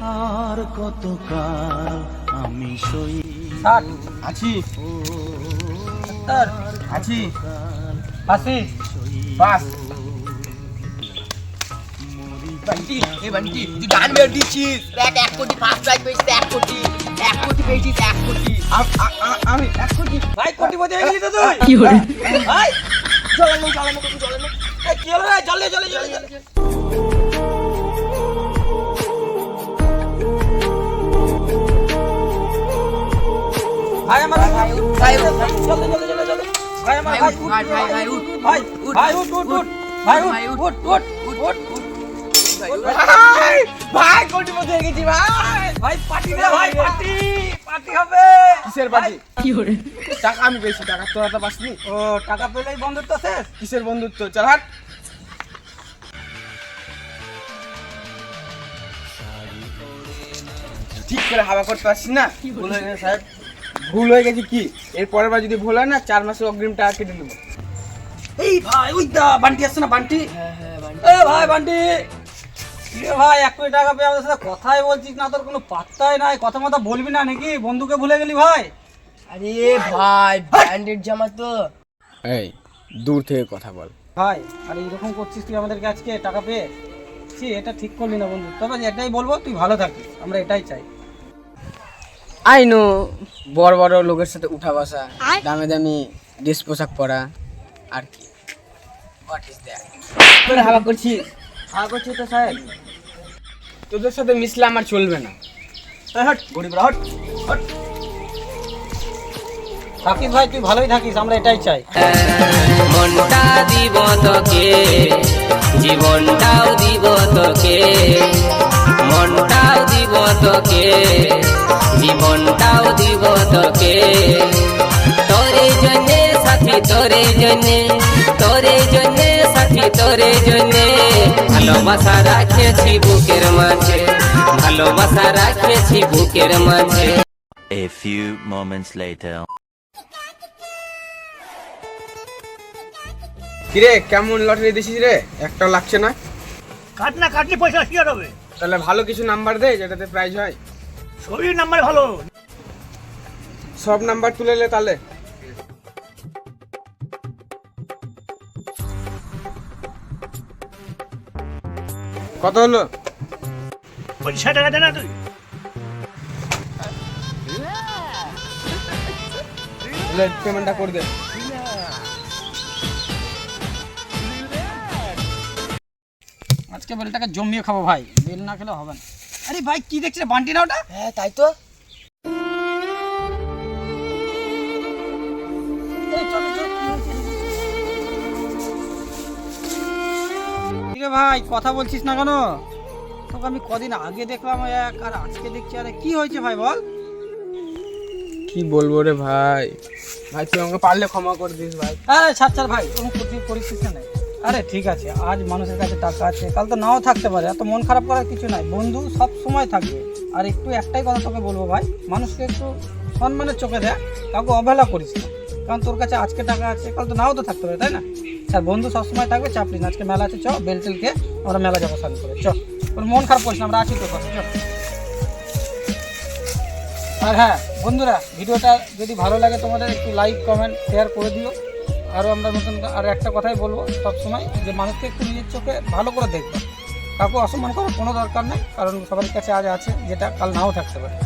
আর কতকাল আমি সই আছি। সত্তর আছি। বাস। বান্টি এ বান্টি তুই গান বের দিচ্ছিস। দেখ এক কোটি ফার্স্ট প্রাইজ পেয়েছিস এক কোটি। এক কোটি পেয়েছিস এক কোটি। আমি এক কোটি। ভাই কোটিপতি হয়ে গেলি তো তুই? কি hore ভাই কত এই কি হলো রে? জলে জলে জলে জলে। ভাই আমার ভাই ভাই উঠ, ভাই আমার উঠ, ভাই, ভাই, ভাই, উঠ, ভাই উঠ, ভাই উঠ উঠ উঠ ভাই উঠ উঠ, উঠ উঠ উঠ উঠ ভাই ভাই কোটিপতি হয়ে গেছি ভাই ভাই পার্টি দে ভাই পার্টি পার্টি হবে কিসের বাড়ি কি টাকা আমি পেয়েছি টাকা তোরা তো পাসনি ও টাকা পেলেই বন্ধুত্ব শেষ কিসের বন্ধুত্ব চল হাট ঠিক করে হাওয়া করতে পারছিস না হয়ে সাহেব ভুল হয়ে গেছে কি? এর পরের বার যদি ভুল হয় না চার মাসের অগ্রিম টাকা কেটে নেব। এই ভাই ওই দা বান্টি আসছে না বান্টি? হ্যাঁ হ্যাঁ এ ভাই বান্টি! এ ভাই এক কোটি টাকা পেয়ে আমাদের সাথে কথাই বলছিস না তোর কোনো পাত্তাই নাই। কথা মতো বলবি না নাকি? বন্ধুকে ভুলে গেলি ভাই? আরে ভাই ব্র্যান্ডেড জামা তো। এই দূর থেকে কথা বল। ভাই আর এইরকম করছিস তুই আমাদেরকে আজকে টাকা পেয়ে? ছি এটা ঠিক করলি না বন্ধু। তবে এটাই বলব তুই ভালো থাকিস আমরা এটাই চাই। I know. বড় বড় লোকের সাথে উঠা বসা দামি দামি ড্রেস পোশাক পরা আর কি। হোয়াট ইজ দ্যাট তোরা হাওয়া করছিস? করছি তো সাহেব তোদের সাথে মিশলে আমার চলবে না। হট গরিবরা হট হট। থাকিস ভাই তুই ভালোই থাকিস আমরা এটাই চাই। মনটা দিব তোকে জীবনটাও দিব তোকে মনটাও দিব তোকে সাথী তোরে জন্যে তোরে জন্যে সাথী তোরে জন্যে। ভালোবাসা রাখেছি বুকের মাঝে ভালোবাসা রাখেছি বুকের মাঝে। A few moments later. কিরে কেমন লটারি দিছিস রে? একটাও লাগছে না? কাট না কাটলে পয়সা কি আর হবে? তাহলে ভালো কিছু নাম্বার দে যেটাতে প্রাইজ হয়। সবই নাম্বার ভালো। সব নাম্বার তুলে লে তাহলে। কত হলো? পঁচিশ টাকা দে না তুই। তাহলে পেমেন্টটা করে দে। আজকে বেলটাকে জমিয়ে খাব ভাই বেল না খেলে হবে না। আরে ভাই কি দেখছিস বান্টি না ওটা? হ্যাঁ তাই তো। কিরে ভাই কথা বলছিস না কেন? তোকে আমি কদিন আগে দেখলাম এক আর আজকে দেখছি আরে কি হয়েছে ভাই বল? কি বলব রে ভাই? ভাই তুই আমাকে পারলে ক্ষমা করে দিস ভাই। আরে ছাড় ছাড় ভাই কোনো কঠিন পরিস্থিতি নেই আরে ঠিক আছে আজ মানুষের কাছে টাকা আছে কাল তো নাও থাকতে পারে এত মন খারাপ করার কিছু নাই। বন্ধু সব সময় থাকবে। আর একটু একটাই কথা তোকে বলব ভাই মানুষকে একটু সম্মানের চোখে দেখ কাউকে অবহেলা করিস না। কারণ তোর কাছে আজকে টাকা আছে কাল তো নাও তো থাকতে পারে তাই না? স্যার, বন্ধু সবসময় থাকবে চাপলি না আজকে মেলা আছে, চ, বেল টেলকে আমরা মেলা যাব স্নান করে, চ। তোর মন খারাপ করিস না, আমরা আছি তো পাশে, চ। আর হ্যাঁ বন্ধুরা, ভিডিওটা যদি ভালো লাগে তোমাদের, একটু লাইক কমেন্ট শেয়ার করে দিও। আরও আমরা নতুন আর একটা কথাই বলব সবসময়, যে মানুষকে একটু নিজের চোখে ভালো করে দেখবে। কাউকে অসম্মান করার কোনো দরকার নেই, কারণ সবার কাছে আজ আছে, যেটা কাল নাও থাকতে পারে।